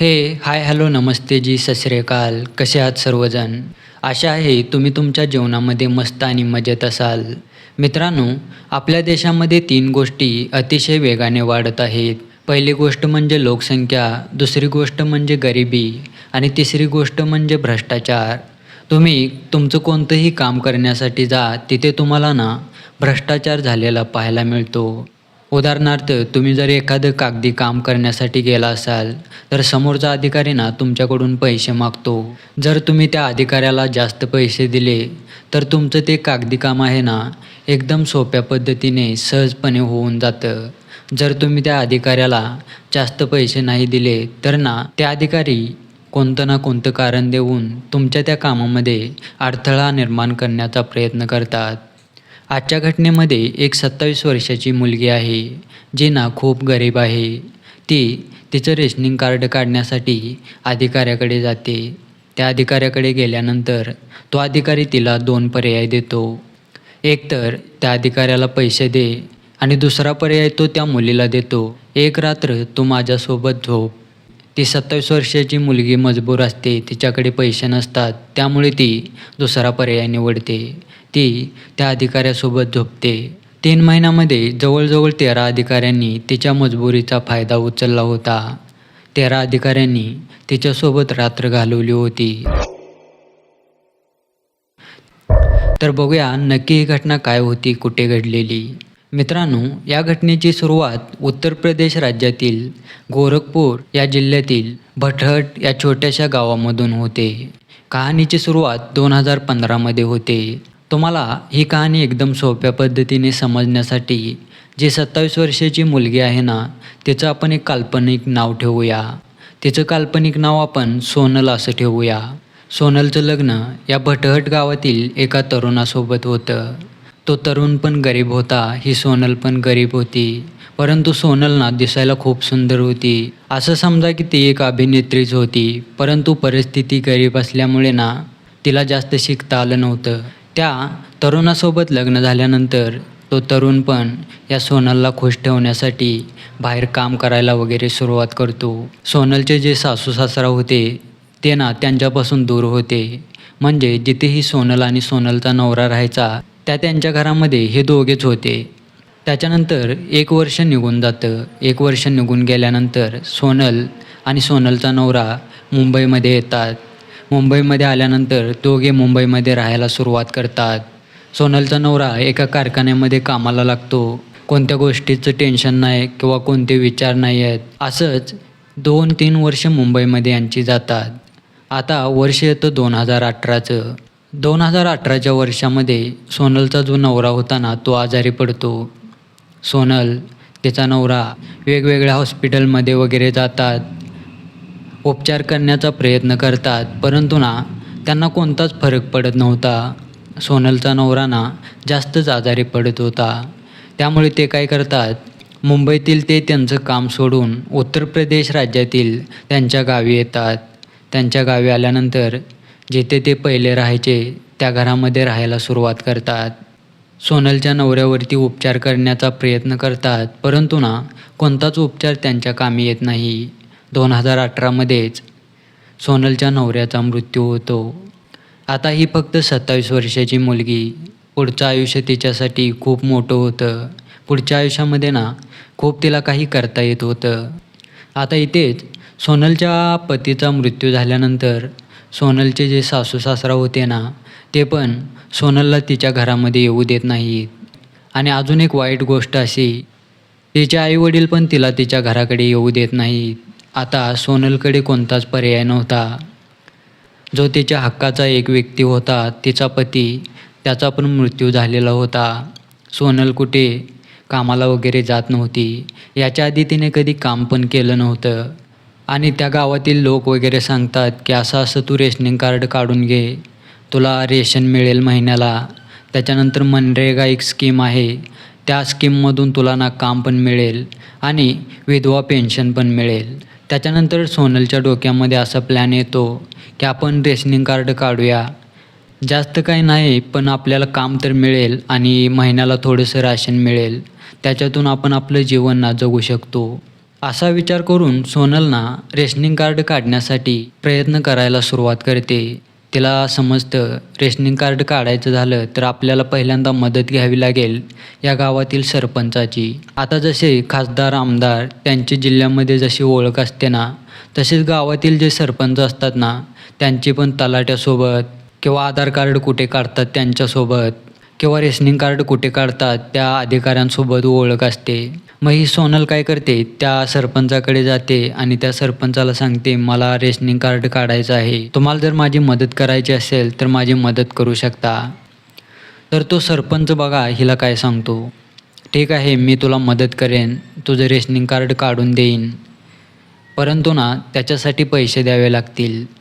हे hi hello नमस्ते जी सश्रीकाल कसे आहात सर्वजण? आशा आहे तुम्ही तुमच्या जीवनामध्ये मस्त आणि मजेत असाल. मित्रांनो आपल्या देशामध्ये तीन गोष्टी अतिशय वेगाने वाढत आहेत. पहिली गोष्ट म्हणजे लोकसंख्या दुसरी गोष्ट म्हणजे गरिबी आणि तिसरी गोष्ट म्हणजे भ्रष्टाचार. तुम्ही तुमचं कोणतंही काम करण्यासाठी जा तिथे तुम्हाला ना भ्रष्टाचार झालेला पाहायला मिळतो. उदाहरणार्थ तुम्ही जर एखादं कागदी काम करण्यासाठी गेला असाल तर समोरचा अधिकारी ना तुमच्याकडून पैसे मागतो. जर तुम्ही त्या अधिकाऱ्याला जास्त पैसे दिले तर तुमचं ते कागदी काम आहे ना एकदम सोप्या पद्धतीने सहजपणे होऊन जातं. जर तुम्ही त्या अधिकाऱ्याला जास्त पैसे नाही दिले तर ना त्या अधिकारी कोणतं ना कोणतं कारण देऊन तुमच्या त्या कामामध्ये अडथळा निर्माण करण्याचा प्रयत्न करतात. आजच्या घटनेमध्ये एक सत्तावीस वर्षाची मुलगी आहे जी ना खूप गरीब आहे. ती तिचं रेशनिंग कार्ड काढण्यासाठी अधिकाऱ्याकडे जाते. त्या अधिकाऱ्याकडे गेल्यानंतर तो अधिकारी तिला दोन पर्याय देतो. एक तर त्या अधिकाऱ्याला पैसे दे आणि दुसरा पर्याय तो त्या मुलीला देतो. एक रात्र तू माझ्यासोबत झोप. ती सत्तावीस वर्षाची मुलगी मजबूर असते तिच्याकडे पैसे नसतात त्यामुळे ती दुसरा पर्याय निवडते. ती त्या अधिकाऱ्यासोबत झोपते. तीन महिन्यामध्ये जवळजवळ तेरा अधिकाऱ्यांनी तिच्या मजबुरीचा फायदा उचलला होता. तेरा अधिकाऱ्यांनी तिच्यासोबत रात्र घालवली होती. तर बघूया नक्की ही घटना काय होती कुठे घडलेली. मित्रांनो या घटनेची सुरुवात उत्तर प्रदेश राज्यातील गोरखपूर या जिल्ह्यातील भटहट या छोट्याशा गावामधून होते. कहाणीची सुरुवात दोन हजार पंधरामध्ये होते. तुम्हाला ही कहाणी एकदम सोप्या पद्धतीने समजण्यासाठी जी सत्तावीस वर्षाची मुलगी आहे ना तिचं आपण एक काल्पनिक नाव ठेवूया. तिचं काल्पनिक नाव आपण सोनल असं ठेवूया. सोनलचं लग्न या भटहट गावातील एका तरुणासोबत होतं. तो तरुण पण गरीब होता ही सोनल पण गरीब होती. परंतु सोनल ना दिसायला खूप सुंदर होती. असं समजा की ती एक अभिनेत्रीच होती परंतु परिस्थिती गरीब असल्यामुळे ना तिला जास्त शिकता आलं नव्हतं. त्या तरुणासोबत लग्न झाल्यानंतर तो तरुण पण या सोनलला खुश ठेवण्यासाठी बाहेर काम करायला वगैरे सुरुवात करतो. सोनलचे जे सासू सासरा होते ते ना त्यांच्यापासून दूर होते. म्हणजे जिथेही सोनल आणि सोनलचा नवरा राहायचा त्या त्यांच्या घरामध्ये हे दोघेच होते. त्याच्यानंतर एक वर्ष निघून जातं. एक वर्ष निघून गेल्यानंतर सोनल आणि सोनलचा नवरा मुंबईमध्ये येतात. मुंबईमध्ये आल्यानंतर दोघे मुंबईमध्ये राहायला सुरुवात करतात. सोनलचा नवरा एका कारखान्यामध्ये कामाला लागतो. कोणत्या गोष्टीचं टेन्शन नाही किंवा कोणते विचार नाही आहेत असंच दोन तीन वर्ष मुंबईमध्ये यांची जातात. आता वर्ष येतं दोन हजार अठराचं. दोन हजार अठराच्या वर्षामध्ये सोनलचा जो नवरा होता ना तो आजारी पडतो. सोनल तिचा नवरा वेगवेगळ्या हॉस्पिटलमध्ये वगैरे जातात. उपचार करण्याचा प्रयत्न करतात परंतु ना त्यांना कोणताच फरक पडत नव्हता. सोनलचा नवरा ना जास्तच आजारी पडत होता. त्यामुळे ते काय करतात मुंबईतील ते त्यांचं काम सोडून उत्तर प्रदेश राज्यातील त्यांच्या गावी येतात. त्यांच्या गावी आल्यानंतर जेथे ते पहिले राहायचे त्या घरामध्ये राहायला सुरुवात करतात. सोनलच्या नवऱ्यावरती उपचार करण्याचा प्रयत्न करतात परंतु ना कोणताच उपचार त्यांच्या कामी येत नाही. दोन हजार अठरामध्येच सोनलच्या नवऱ्याचा मृत्यू होतो. आता ही फक्त सत्तावीस वर्षाची मुलगी पुढचं आयुष्य तिच्यासाठी खूप मोठं होतं. पुढच्या आयुष्यामध्ये ना खूप तिला काही करता येत होतं. आता इथेच सोनलच्या पतीचा मृत्यू झाल्यानंतर सोनलचे जे सासू सासरा होते ना ते पण सोनलला तिच्या घरामध्ये येऊ देत नाहीत. आणि अजून एक वाईट गोष्ट अशी तिचे आईवडील पण तिला तिच्या घराकडे येऊ देत नाहीत. आता सोनलकडे कोणताच पर्याय नव्हता. जो तिच्या हक्काचा एक व्यक्ती होता तिचा पती त्याचा पण मृत्यू झालेला होता. सोनल कुठे कामाला वगैरे जात नव्हती. याच्या आधी तिने कधी काम पण केलं नव्हतं. आणि त्या गावातील लोक वगैरे सांगतात की असं असं तू रेशनिंग कार्ड काढून घे. तुला रेशन मिळेल महिन्याला. त्याच्यानंतर मनरेगा एक स्कीम आहे. त्या स्कीममधून तुला ना काम पण मिळेल आणि विधवा पेन्शन पण मिळेल. त्याच्यानंतर सोनलच्या डोक्यामध्ये असा प्लॅन येतो की आपण रेशनिंग कार्ड काढूया. जास्त काही नाही पण आपल्याला काम तर मिळेल आणि महिन्याला थोडंसं राशन मिळेल. त्याच्यातून आपण आपलं जीवन ना जगू शकतो. असा विचार करून सोनलना रेशनिंग कार्ड काढण्यासाठी प्रयत्न करायला सुरुवात करते. तिला समजतं. रेशनिंग कार्ड काढायचं झालं तर आपल्याला पहिल्यांदा मदत घ्यावी लागेल या गावातील सरपंचाची. आता जसे खासदार आमदार त्यांची जिल्ह्यामध्ये जशी ओळख असते ना तसेच गावातील जे सरपंच असतात ना त्यांची पण तलाट्यासोबत किंवा आधार कार्ड कुठे काढतात त्यांच्यासोबत किंवा रेशनिंग कार्ड कुठे काढतात त्या अधिकाऱ्यांसोबत ओळख असते. मग ही सोनल काय करते? त्या सरपंचाकडे जाते आणि त्या सरपंचाला सांगते मला रेशनिंग कार्ड काढायचं आहे. तुम्हाला जर माझी मदत करायची असेल तर माझी मदत करू शकता. तर तो सरपंच बघा हिला काय सांगतो. ठीक आहे मी तुला मदत करेन. तुझं रेशनिंग कार्ड काढून देईन. परंतु ना त्याच्यासाठी पैसे द्यावे लागतील.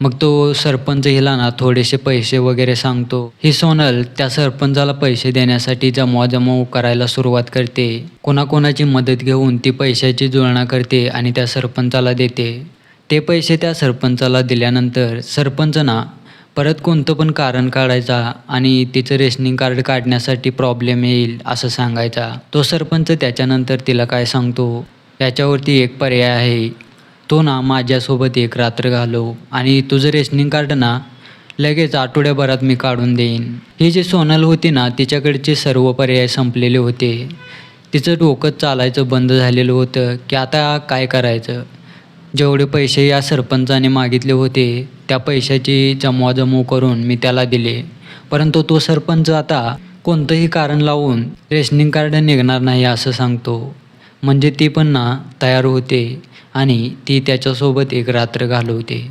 मग तो सरपंच हिला ना थोडेसे पैसे वगैरे सांगतो. ही सोनल त्या सरपंचाला पैसे देण्यासाठी जमवाजमव करायला सुरुवात करते. कोणाकोणाची मदत घेऊन ती पैशाची जुळणा करते आणि त्या सरपंचाला देते. ते पैसे त्या सरपंचाला दिल्यानंतर सरपंच ना परत कोणतं पण कारण काढायचा आणि तिचं रेशनिंग कार्ड काढण्यासाठी प्रॉब्लेम येईल असं सांगायचा. तो सरपंच त्याच्यानंतर तिला काय सांगतो? याच्यावरती एक पर्याय आहे. तो ना माझ्यासोबत एक रात्र घालव आणि तुझं रेशनिंग कार्ड ना लगेच आठवड्याभरात मी काढून देईन. ही जी सोनल होती ना तिच्याकडचे सर्व पर्याय संपलेले होते. तिचं डोकं चालायचं बंद झालेलं होतं की आता काय करायचं? जेवढे पैसे या सरपंचाने मागितले होते त्या पैशाची जमवाजमव करून मी त्याला दिले. परंतु तो सरपंच आता कोणतंही कारण लावून रेशनिंग कार्ड निघणार नाही असं सांगतो. म्हणजे ती पण ना तयार होते. आणि ती त्याच्यासोबत एक रात्र घालवते.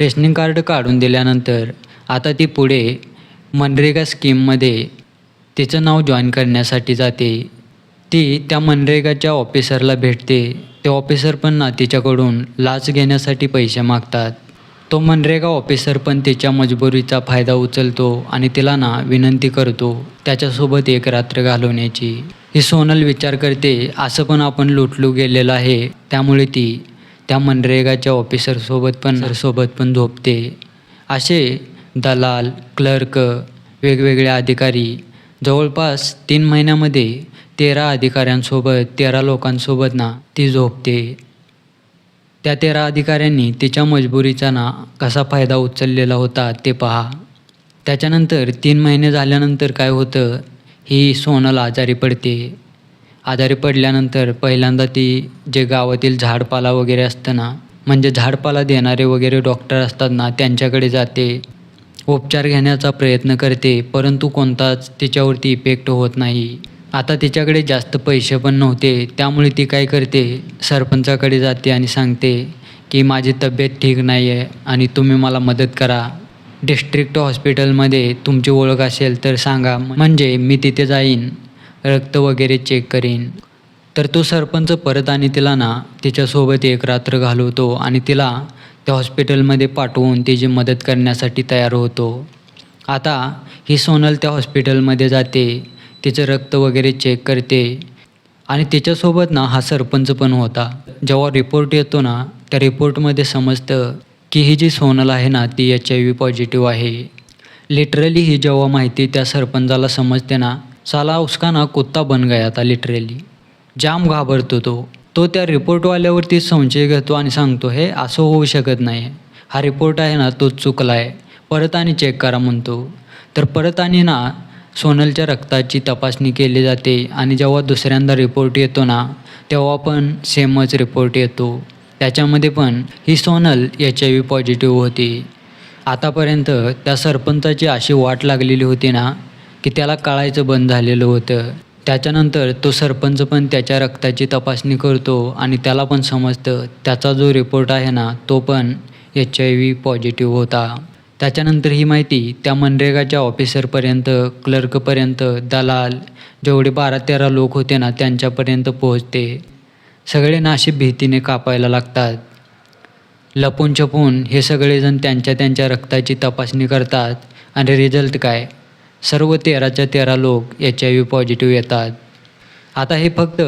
रेशनिंग कार्ड काढून दिल्यानंतर आता ती पुढे मनरेगा स्कीममध्ये तिचं नाव जॉईन करण्यासाठी जाते. ती त्या मनरेगाच्या ऑफिसरला भेटते. ते ऑफिसर पण ना तिच्याकडून लाच घेण्यासाठी पैसे मागतात. तो मनरेगा ऑफिसर पण तिच्या मजबुरीचा फायदा उचलतो आणि तिला ना विनंती करतो त्याच्यासोबत एक रात्र घालवण्याची. ही सोनल विचार करते असं पण आपण लुटलू गेलेलं आहे. त्यामुळे ती त्या मनरेगाच्या ऑफिसरसोबत पण सोबत पण झोपते. असे दलाल क्लर्क वेगवेगळे अधिकारी जवळपास तीन महिन्यामध्ये तेरा अधिकाऱ्यांसोबत तेरा लोकांसोबत ना ती झोपते. त्या तेरा अधिकाऱ्यांनी तिच्या मजबुरीचा ना कसा फायदा उचललेला होता ते पहा. त्याच्यानंतर तीन महिने झाल्यानंतर काय होतं ही सोनल आजारी पडते. आजारी पडल्यानंतर पहिल्यांदा ती जे गावातील झाडपाला वगैरे असतं ना म्हणजे झाडपाला देणारे वगैरे डॉक्टर असतात ना त्यांच्याकडे जाते. उपचार घेण्याचा प्रयत्न करते परंतु कोणताच तिच्यावरती इफेक्ट होत नाही. आता तिच्याकडे जास्त पैसे पण नव्हते त्यामुळे ती काय करते सरपंचाकडे जाते आणि सांगते की माझी तब्येत ठीक नाही आहे आणि तुम्ही मला मदत करा. डिस्ट्रिक्ट हॉस्पिटलमध्ये तुमची ओळख असेल तर सांगा. म्हणजे मी तिथे जाईन रक्त वगैरे चेक करीन. तर तो सरपंच परत आणि तिला ना तिच्यासोबत एक रात्र घालवतो आणि तिला त्या हॉस्पिटलमध्ये पाठवून तिची मदत करण्यासाठी तयार होतो. आता ही सोनल त्या हॉस्पिटलमध्ये जाते तिचं रक्त वगैरे चेक करते आणि तिच्यासोबत ना हा सरपंच पण होता. जेव्हा रिपोर्ट येतो ना त्या रिपोर्टमध्ये समजतं की ही जी सोनल आहे ना ती एच आय व्ही पॉझिटिव्ह आहे. लिटरली ही जेव्हा माहिती त्या सरपंचाला समजते ना साला उसका ना कुत्ता बन गया आता लिटरली जाम घाबरतो तो. तो त्या रिपोर्टवाल्यावरती संशय घेतो आणि सांगतो हे असं होऊ शकत नाही. हा रिपोर्ट आहे ना तो चुकला आहे परत आणि चेक करा म्हणतो. तर परत आणि ना सोनलच्या रक्ताची तपासणी केली जाते आणि जेव्हा दुसऱ्यांदा रिपोर्ट येतो ना तेव्हा पण सेमच रिपोर्ट येतो. त्याच्यामध्ये पण ही Sonal H I V positive होती. आतापर्यंत त्या सरपंचाची अशी वाट लागलेली होती ना की त्याला कळायचं बंद झालेलं होतं. त्याच्यानंतर तो सरपंच पण त्याच्या रक्ताची तपासणी करतो आणि त्याला पण समजतं त्याचा जो रिपोर्ट आहे ना तो पण एच आय व्ही पॉझिटिव्ह होता. त्याच्यानंतर ही माहिती त्या मनरेगाच्या ऑफिसरपर्यंत क्लर्कपर्यंत दलाल जेवढे बारा तेरा लोक होते ना त्यांच्यापर्यंत पोहोचते. सगळे नाशिक भीतीने कापायला लागतात. लपून छपून हे सगळेजण त्यांच्या त्यांच्या रक्ताची तपासणी करतात. आणि रिझल्ट काय? सर्व तेराच्या तेरा लोक एच आय व्ही पॉझिटिव्ह येतात. आता हे फक्त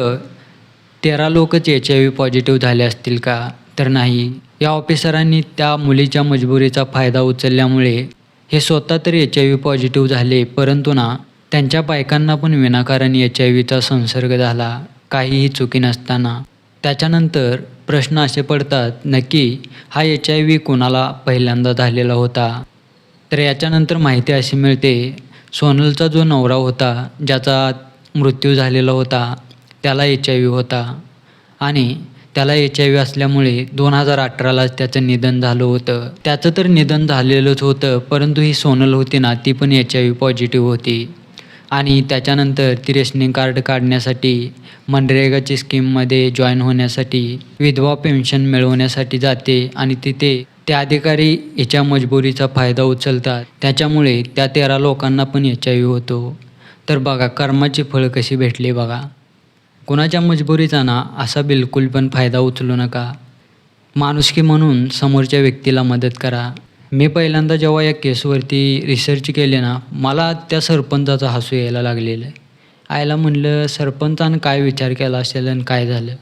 तेरा लोकच एच आय व्ही पॉझिटिव्ह झाले असतील का? तर नाही. या ऑफिसरांनी त्या मुलीच्या मजबुरीचा फायदा उचलल्यामुळे हे स्वतः तर एच आय व्ही पॉझिटिव्ह झाले परंतु ना त्यांच्या बायकांना पण विनाकारण एच आय व्हीचा संसर्ग झाला. काहीही चुकी नसताना. त्याच्यानंतर प्रश्न असे पडतात नक्की हा एच आय व्ही कोणाला पहिल्यांदा झालेला होता? तर याच्यानंतर माहिती अशी मिळते सोनलचा जो नवरा होता ज्याचा मृत्यू झालेला होता त्याला एच आय व्ही होता. आणि त्याला एच आय व्ही असल्यामुळे दोन हजार अठरालाच त्याचं निधन झालं होतं. त्याचं तर निधन झालेलंच होतं परंतु ही सोनल होती ना ती पण एच आय व्ही पॉझिटिव्ह होती. आणि त्याच्यानंतर ती रेशनिंग कार्ड काढण्यासाठी मनरेगाची स्कीममध्ये जॉईन होण्यासाठी विधवा पेन्शन मिळवण्यासाठी जाते आणि तिथे ते अधिकारी याच्या मजबुरीचा फायदा उचलतात. त्याच्यामुळे त्या तेरा लोकांना पण एच आय व्ही होतो. तर बघा कर्माची फळं कशी भेटली बघा. कोणाच्या मजबुरीचा ना असा बिलकुल पण फायदा उचलू नका. माणुसकी म्हणून समोरच्या व्यक्तीला मदत करा. मी पहिल्यांदा जेव्हा या केसवरती रिसर्च केले ना मला त्या सरपंचाचा हसू यायला लागलेलं आहे. आयला म्हणलं सरपंचानं काय विचार केला असेल आणि काय झालं?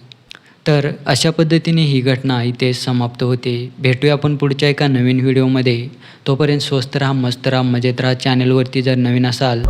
तर अशा पद्धतीने ही घटना इथे समाप्त होते. भेटूया आपण पुढच्या एका नवीन व्हिडिओमध्ये तोपर्यंत स्वस्त राहा मस्त राहा मजेत राहा. चॅनलवरती जर नवीन असाल